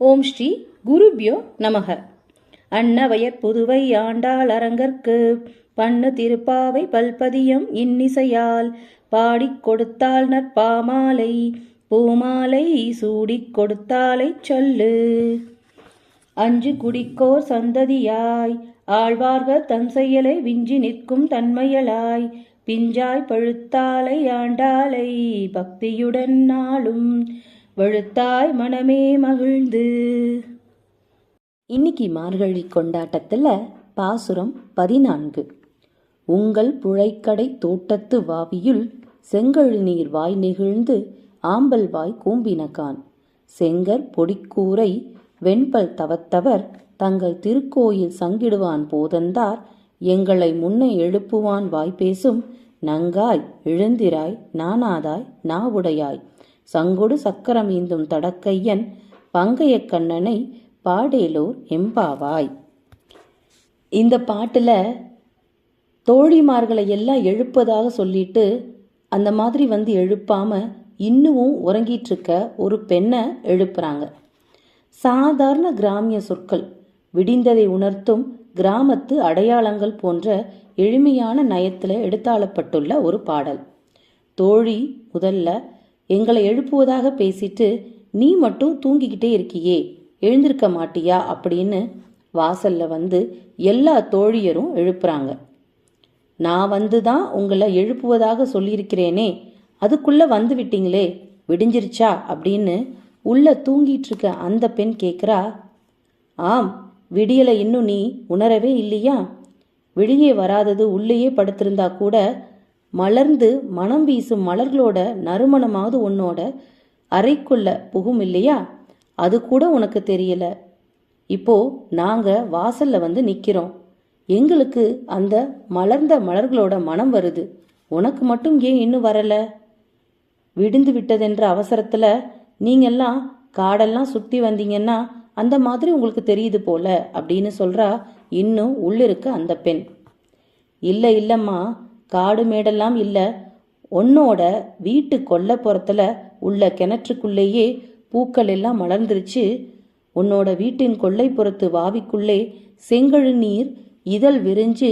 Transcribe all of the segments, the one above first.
ஓம் ஸ்ரீ குருபியோ நமக. அன்னவயற் புதுவை ஆண்டாள் அரங்கற்கு பண்ணு திருப்பாவை பல்பதியம் இன்னிசையால் பாடிக் கொடுத்தாள் நற்பாமாலை பூமாலை சூடிக் கொடுத்தாலை சொல்லு. அஞ்சு குடிக்கோர் சந்ததியாய் ஆழ்வார்கள் தன் செயலை விஞ்சி நிற்கும் தன்மையலாய் பிஞ்சாய் பழுத்தாலை ஆண்டாலை பக்தியுடன் நாளும் வழுத்தாய் மனமே மகிழ்ந்து. இன்னைக்கு மார்கழி கொண்டாட்டத்தில் பாசுரம் பதினான்கு. உங்கள் புழைக்கடை தோட்டத்து வாவியுள் செங்கழு நீர் வாய் நெகிழ்ந்து ஆம்பல் வாய் கூம்பினகான் செங்கற் பொடிக்கூரை வெண்பல் தவத்தவர் தங்கள் திருக்கோயில் சங்கிடுவான் போதந்தார். எங்களை முன்னை எழுப்புவான் வாய்ப்பேசும் நங்காய் எழுந்திராய் நானாதாய் நாவுடையாய் சங்கொடு சக்கரம் ஈந்தும் தடக்கையன் பங்கையக் கண்ணனை பாடேலோர் எம்பாவாய். இந்த பாட்டில் தோழிமார்களை எல்லாம் எழுப்பதாக சொல்லிட்டு அந்த மாதிரி வந்து எழுப்பாம இன்னமும் உறங்கிட்டு இருக்க ஒரு பெண்ணை எழுப்புறாங்க. சாதாரண கிராமிய சொற்கள் விடிந்ததை உணர்த்தும் கிராமத்து அடையாளங்கள் போன்ற எளிமையான நயத்தில் எடுத்தாளப்பட்டுள்ள ஒரு பாடல். தோழி முதல்ல எங்களை எழுப்புவதாக பேசிட்டு நீ மட்டும் தூங்கிக்கிட்டே இருக்கியே எழுந்திருக்க மாட்டியா? அப்படின்னு வாசல்ல வந்து எல்லா தோழியரும் எழுப்புறாங்க. நான் வந்து தான் உங்களை எழுப்புவதாக சொல்லியிருக்கிறேனே அதுக்குள்ள வந்து விட்டீங்களே விடிஞ்சிருச்சா? அப்படின்னு உள்ள தூங்கிட்டு இருக்க அந்த பெண் கேட்குறா ஆம் விடியலை இன்னும் நீ உணரவே இல்லையா? வெளியே வராதது உள்ளேயே படுத்திருந்தா கூட மலர்ந்து மனம் வீசும் மலர்களோட நறுமணமாவது உன்னோட அறைக்குள்ள புகும் இல்லையா? அது கூட உனக்கு தெரியல. இப்போ நாங்க வாசல்ல வந்து நிக்கிறோம். எங்களுக்கு அந்த மலர்ந்த மலர்களோட மனம் வருது. உனக்கு மட்டும் ஏன் இன்னும் வரல? விடுந்து விட்டதென்ற அவசரத்துல நீங்கெல்லாம் காடெல்லாம் சுத்தி வந்தீங்கன்னா அந்த மாதிரி உங்களுக்கு தெரியுது போல அப்படின்னு சொல்றா இன்னும் உள்ளிருக்க அந்த பெண். இல்லை இல்லைம்மா. காடு மேடெல்லாம் இல்லை. உன்னோட வீட்டு கொல்லைப்புறத்துல உள்ள கிணற்றுக்குள்ளேயே பூக்கள் எல்லாம் மலர்ந்துருச்சு. உன்னோட வீட்டின் கொல்லைப்புறத்து வாவிக்குள்ளே செங்கழு நீர் இதழ் விரிஞ்சு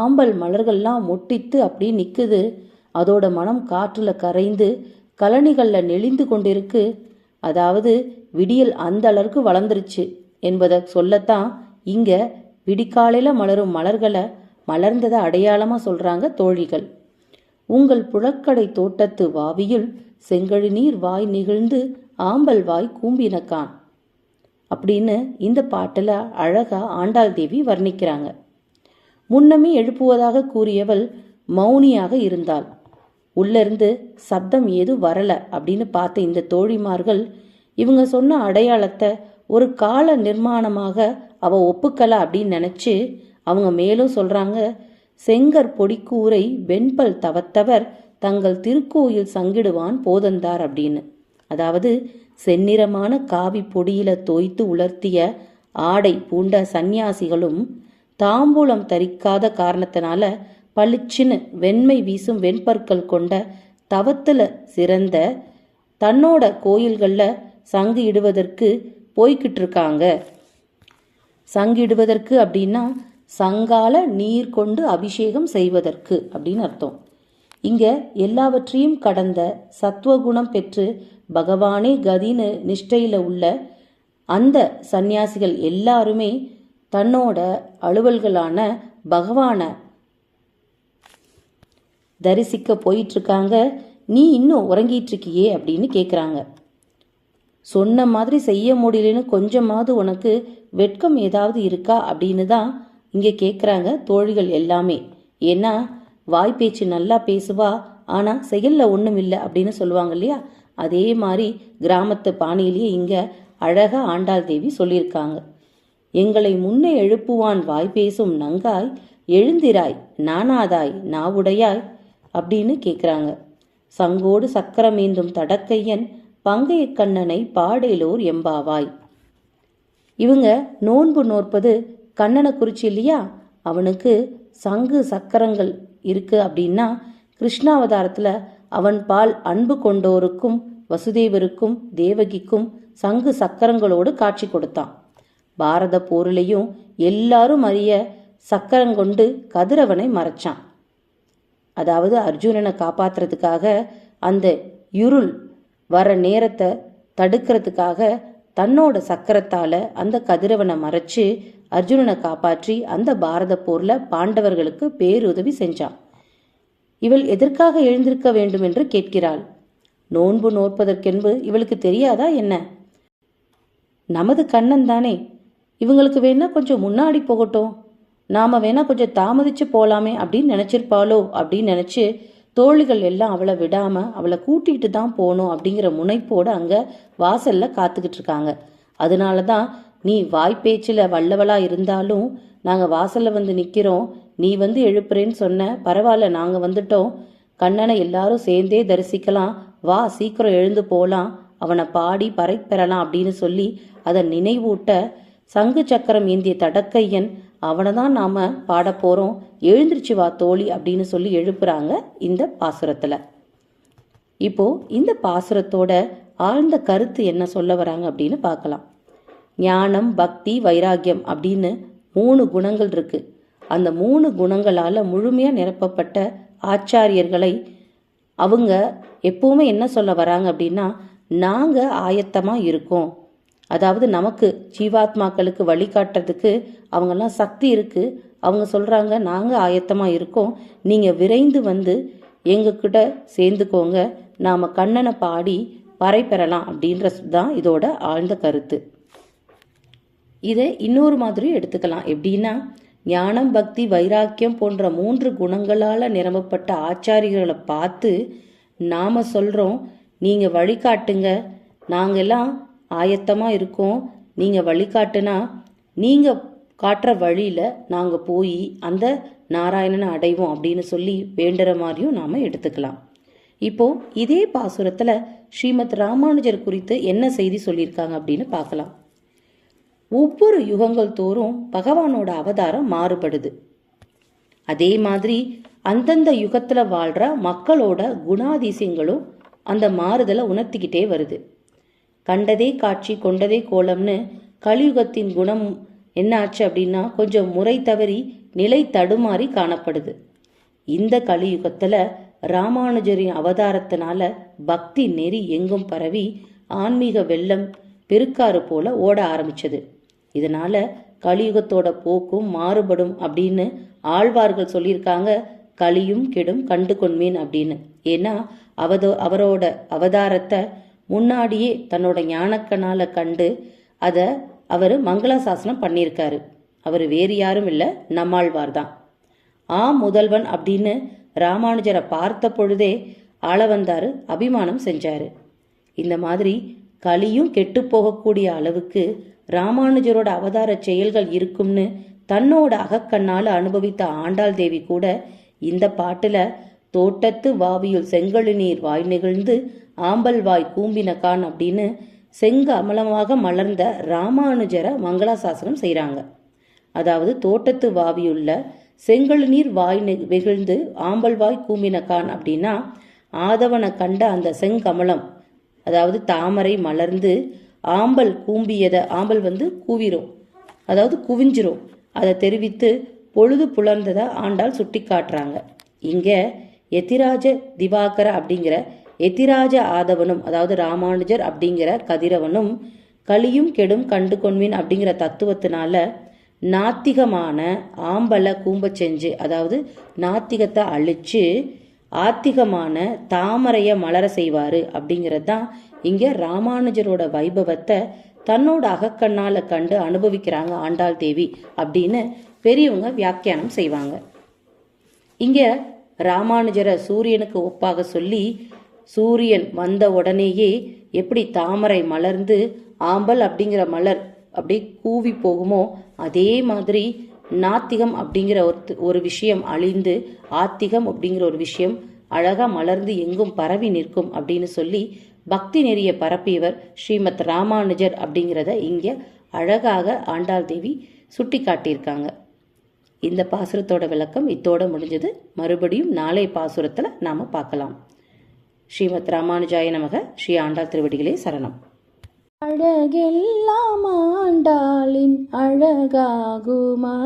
ஆம்பல் மலர்கள்லாம் மொட்டித்து அப்படியே நிற்குது அதோட மனம் காற்றுல கரைந்து கலனிகளில் நெளிந்து கொண்டிருக்கு. அதாவது விடியல் அந்த அளவுக்கு வளர்ந்துருச்சு என்பதை சொல்லத்தான் இங்க விடிக்காலையில் மலரும் மலர்களை மலர்ந்ததை அடையாளமா சொல்றாங்க தோழிகள். உங்கள் புழக்கடை தோட்டத்து வாவியுள் செங்கழி நீர் வாய் நிகழ்ந்து ஆம்பல் வாய் கூம்பினக்கான் அப்படின்னு இந்த பாட்டில் அழகா ஆண்டாள் தேவி வர்ணிக்கிறாங்க. முன்னமே எழுப்புவதாக கூறியவள் மௌனியாக இருந்தாள். உள்ளிருந்து சப்தம் ஏதும் வரல அப்படின்னு பார்த்த இந்த தோழிமார்கள் இவங்க சொன்ன அடையாளத்தை ஒரு கால நிர்மாணமாக அவ ஒப்புக்கல அப்படின்னு நினைச்சு அவங்க மேலும் சொல்றாங்க செங்கற் பொடிக்கூரை வெண்பல் தவத்தவர் தங்கள் திருக்கோயில் சங்கிடுவான் போதந்தார் அப்படின்னு. அதாவது செந்நிறமான காவி பொடியில தோய்த்து உலர்த்திய ஆடை பூண்ட சந்நியாசிகளும் தாம்பூலம் தரிக்காத காரணத்தினால பளிச்சுன்னு வெண்மை வீசும் வெண்பற்கள் கொண்ட தவத்துல சிறந்த தன்னோட கோயில்களில் சங்கு இடுவதற்கு போய்கிட்டு இருக்காங்க. சங்கு இடுவதற்கு அப்படின்னா சங்கால நீர் கொண்டு அபிஷேகம் செய்வதற்கு அப்படின்னு அர்த்தம். இங்க எல்லாவற்றையும் கடந்த சத்துவகுணம் பெற்று பகவானே கதின்னு நிஷ்டையில உள்ள அந்த சந்நியாசிகள் எல்லாருமே தன்னோட அலுவல்களான பகவானை தரிசிக்க போயிட்டு இருக்காங்க நீ இன்னும் உறங்கிட்டு இருக்கியே அப்படின்னு கேட்குறாங்க சொன்ன மாதிரி செய்ய முடியலன்னு கொஞ்சமாவது உனக்கு வெட்கம் ஏதாவது இருக்கா அப்படின்னு தான் இங்கே கேட்குறாங்க தோழிகள் எல்லாமே. ஏன்னா வாய்ப்பேச்சு நல்லா பேசுவா ஆனால் செயலில் ஒன்றும் இல்லை அப்படின்னு சொல்லுவாங்க இல்லையா? அதே மாதிரி கிராமத்து பாணியிலேயே இங்கே அழகா ஆண்டாள் தேவி சொல்லியிருக்காங்க. எங்களை முன்னே எழுப்புவான் வாய் பேசும் நங்காய் எழுந்திராய் நானாதாய் நாவுடையாய் அப்படின்னு கேட்குறாங்க சங்கோடு சக்கரமேந்தும் தடக்கையன் பங்கைய கண்ணனை பாடேலோர் எம்பாவாய். இவங்க நோன்பு நோற்பது கண்ணனை குறிச்சு இல்லையா? அவனுக்கு சங்கு சக்கரங்கள் இருக்கு அப்படின்னா கிருஷ்ணாவதாரத்தில் அவன் பால் அன்பு கொண்டோருக்கும் வசுதேவருக்கும் தேவகிக்கும் சங்கு சக்கரங்களோடு காட்சி கொடுத்தான். பாரத போரிலையும் எல்லாரும் அறிய சக்கரங்கொண்டு கதிரவனை மறைச்சான். அதாவது அர்ஜுனனை காப்பாத்துறதுக்காக அந்த இருள் வர நேரத்தை தடுக்கிறதுக்காக தன்னோட சக்கரத்தால அந்த கதிரவனை மறைச்சு அர்ஜுனனை காப்பாற்றி அந்த பாரத போர்ல பாண்டவர்களுக்கு பேருதவி செஞ்சான். இவள் எதற்காக எழுந்திருக்க வேண்டும் என்று கேட்கிறாள். நோன்பு நோற்பதற்கென்பு இவளுக்கு தெரியாதா என்ன? நமது கண்ணன் தானே. இவங்களுக்கு வேணா கொஞ்சம் முன்னாடி போகட்டும். நாம வேணா கொஞ்சம் தாமதிச்சு போலாமே அப்படின்னு நினைச்சிருப்பாளோ அப்படின்னு நினைச்சு தோழிகள் எல்லாம் அவளை விடாம அவளை கூட்டிகிட்டு தான் போகணும் அப்படிங்கிற முனைப்போடு அங்க வாசல்ல காத்துக்கிட்டு இருக்காங்க. அதனால தான் நீ வாய்ப்பேச்சில் வல்லவளா இருந்தாலும் நாங்க வாசல்ல வந்து நிக்கிறோம். நீ வந்து எழுப்புறேன்னு சொன்ன பரவாயில்ல நாங்க வந்துட்டோம். கண்ணனை எல்லாரும் சேர்ந்தே தரிசிக்கலாம். வா சீக்கிரம் எழுந்து போலாம். அவனை பாடி பறை பெறலாம் அப்படின்னு சொல்லி அதை நினைவூட்ட சங்கு சக்கரம் ஏந்திய தடக்கையன் அவனை தான் நாம பாட போறோம். எழுந்திருச்சு வா தோழி அப்படின்னு சொல்லி எழுப்புறாங்க இந்த பாசுரத்துல. இப்போ இந்த பாசுரத்தோட ஆழ்ந்த கருத்து என்ன சொல்ல வராங்க அப்படின்னு பார்க்கலாம். ஞானம் பக்தி வைராக்கியம் அப்படின்னு மூணு குணங்கள் இருக்கு. அந்த மூணு குணங்களால் முழுமையாக நிரப்பப்பட்ட ஆச்சாரியர்களை அவங்க எப்பவுமே என்ன சொல்ல வராங்க அப்படின்னா நாங்கள் ஆயத்தமாக இருக்கோம். அதாவது நமக்கு ஜீவாத்மாக்களுக்கு வழிகாட்டுறதுக்கு அவங்கெல்லாம் சக்தி இருக்கு. அவங்க சொல்றாங்க நாங்கள் ஆயத்தமாக இருக்கோம். நீங்கள் விரைந்து வந்து எங்ககிட்ட சேர்ந்துக்கோங்க. நாம கண்ணனை பாடி பறை பெறலாம் அப்படின்றது தான் இதோட ஆழ்ந்த கருத்து. இதை இன்னொரு மாதிரி எடுத்துக்கலாம். எப்படின்னா ஞானம் பக்தி வைராக்கியம் போன்ற மூன்று குணங்களால் நிரம்பப்பட்ட ஆச்சாரியர்களை பார்த்து நாம் சொல்கிறோம் நீங்கள் வழிகாட்டுங்க. நாங்கள்லாம் ஆயத்தமாக இருக்கோம். நீங்கள் வழிகாட்டுனா நீங்கள் காட்டுற வழியில் நாங்கள் போய் அந்த நாராயணனை அடைவோம் அப்படின்னு சொல்லி வேண்டுற மாதிரியும் நாம் எடுத்துக்கலாம். இப்போ இதே பாசுரத்தில் ஸ்ரீமத் ராமானுஜர் குறித்து என்ன செய்தி சொல்லியிருக்காங்க அப்படின்னு பார்க்கலாம். ஒவ்வொரு யுகங்கள் தோறும் பகவானோட அவதாரம் மாறுபடுது. அதே மாதிரி அந்தந்த யுகத்துல வாழ்ற மக்களோட குணாதிசயங்களும் அந்த மாறுதலை உணர்த்திக்கிட்டே வருது. கண்டதே காட்சி கொண்டதே கோலம்னு கலியுகத்தின் குணம் என்ன ஆச்சு அப்படின்னா கொஞ்சம் முறை தவறி நிலை தடுமாறி காணப்படுது. இந்த கலியுகத்துல ராமானுஜரின் அவதாரத்தினால பக்தி நெறி எங்கும் பரவி ஆன்மீக வெள்ளம் பெருக்காறு போல ஓட ஆரம்பிச்சது. இதனால கலியுகத்தோட போக்கும் மாறுபடும் அப்படின்னு ஆழ்வார்கள் சொல்லியிருக்காங்க. கலியும் கெடும் கண்டு கொண்மேன் அப்படின்னு. ஏன்னா அவதோ அவரோட அவதாரத்தை முன்னாடியே தன்னோட ஞானக்கனால கண்டு அதை அவர் மங்களாசாசனம் பண்ணியிருக்காரு. அவர் வேறு யாரும் இல்லை நம்மாழ்வார் தான். ஆ முதல்வன் அப்படின்னு ராமானுஜரை பார்த்த பொழுதே ஆள வந்தாரு அபிமானம் செஞ்சாரு. இந்த மாதிரி கலியும் கெட்டு போகக்கூடிய அளவுக்கு ராமானுஜரோட அவதார செயல்கள் இருக்கும்னு தன்னோட அகக்கண்ணால் அனுபவித்த ஆண்டாள் தேவி கூட இந்த பாட்டுல தோட்டத்து வாவியுள் செங்கழு நீர் வாய் நிகழ்ந்து ஆம்பல் வாய் கூம்பினக்கான் அப்படின்னு செங்க அமலமாக மலர்ந்த ராமானுஜரை மங்களாசாசனம் செய்கிறாங்க அதாவது தோட்டத்து வாவியுள்ள செங்கழு நீர் வாய் வெகுழ்ந்து ஆம்பல் வாய் கூம்பினக்கான் அப்படின்னா ஆதவனை கண்ட அந்த செங்கமலம் அதாவது தாமரை மலர்ந்து ஆம்பல் கூம்பியதை ஆம்பல் வந்து கூவிரும். அதாவது குவிஞ்சிரும். அதை தெரிவித்து பொழுது புலர்ந்ததை ஆண்டாள் சுட்டி காட்டுறாங்க இங்கே எத்திராஜ திவாகர அப்படிங்கிற எத்திராஜ ஆதவனும் அதாவது ராமானுஜர் அப்படிங்கிற கதிரவனும் களியும் கெடும் கண்டு கொன்வின் அப்படிங்கிற தத்துவத்தினால நாத்திகமான ஆம்பலை கூம்ப செஞ்சு அதாவது நாத்திகத்தை அழிச்சு ஆத்திகமான தாமரைய மலர செய்வார் அப்படிங்கிறது தான் இங்க ராமானுஜரோட வைபவத்தை தன்னோட அகக்கண்ணால கண்டு அனுபவிக்கிறாங்க ஆண்டாள் தேவி அப்படின்னு பெரியவங்க வியாக்கியானம் செய்வாங்க. இங்க ராமானுஜரை சூரியனுக்கு ஒப்பாக சொல்லி சூரியன் வந்த உடனேயே எப்படி தாமரை மலர்ந்து ஆம்பல் அப்படிங்கிற மலர் அப்படி கூவி போகுமோ அதே மாதிரி நாத்திகம் அப்படிங்கிற ஒரு ஒரு விஷயம் அழிந்து ஆத்திகம் அப்படிங்கிற ஒரு விஷயம் அழகாக மலர்ந்து எங்கும் பரவி நிற்கும் அப்படின்னு சொல்லி பக்தி நெறிய பரப்பியவர் ஸ்ரீமத் ராமானுஜர் அப்படிங்கிறத இங்க அழகாக ஆண்டாள் தேவி சுட்டி காட்டியிருக்காங்க இந்த பாசுரத்தோட விளக்கம் இத்தோட முடிஞ்சது. மறுபடியும் நாளை பாசுரத்தில் நாம பார்க்கலாம். ஸ்ரீமத் ராமானுஜாய நமக ஸ்ரீ ஆண்டாள் திருவடிகளே சரணம். அழகெல்லாம் ஆண்டாளின் அழகாகுமா?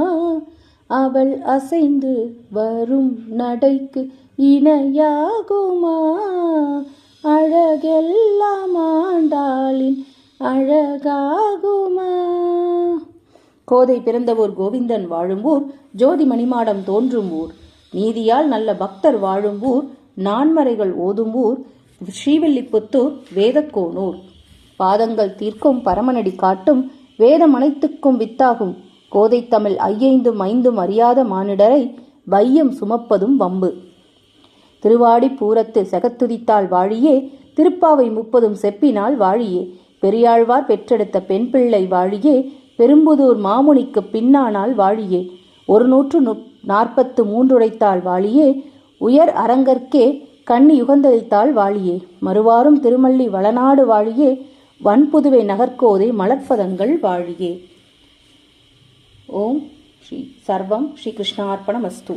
அவள் அசைந்து வரும் நடைக்கு இணையாகுமா? அழகெல்லாம் ஆண்டாளின் அழகாகுமா? கோதை பிறந்த ஊர் கோவிந்தன் வாழும் ஊர் ஜோதி மணிமாடம் தோன்றும் ஊர் நீதியால் நல்ல பக்தர் வாழும் ஊர் நான்மறைகள் ஓதும் ஊர் ஸ்ரீவில்லிபுத்தூர் வேதக்கோனூர். பாதங்கள் தீர்க்கும் பரமனடி காட்டும் வேதம் அனைத்துக்கும் வித்தாகும். கோதை தமிழ் ஐயைந்தும் ஐந்தும் அறியாத மானிடரை வையம் சுமப்பதும் வம்பு. திருவாடி பூரத்து செகத்துதித்தாள் வாழியே திருப்பாவை முப்பதும் செப்பினால் வாழியே. பெரியாழ்வார் பெற்றெடுத்த பெண் பிள்ளை வாழியே பெரும்புதூர் மாமுனிக்கு பின்னானால் வாழியே. ஒரு நூற்று நாற்பத்து மூன்றுடைத்தாள் வாழியே உயர் அரங்கற்கே கண்ணி யுகந்தளித்தாள் வாழியே. மறுவாரும் திருமல்லி வளநாடு வாழியே வன்புதுவை நகர்கோதை மலர்பதங்கள் வாழியே. ஓம் ஸ்ரீ சர்வம் ஸ்ரீ கிருஷ்ணார்ப்பணமஸ்து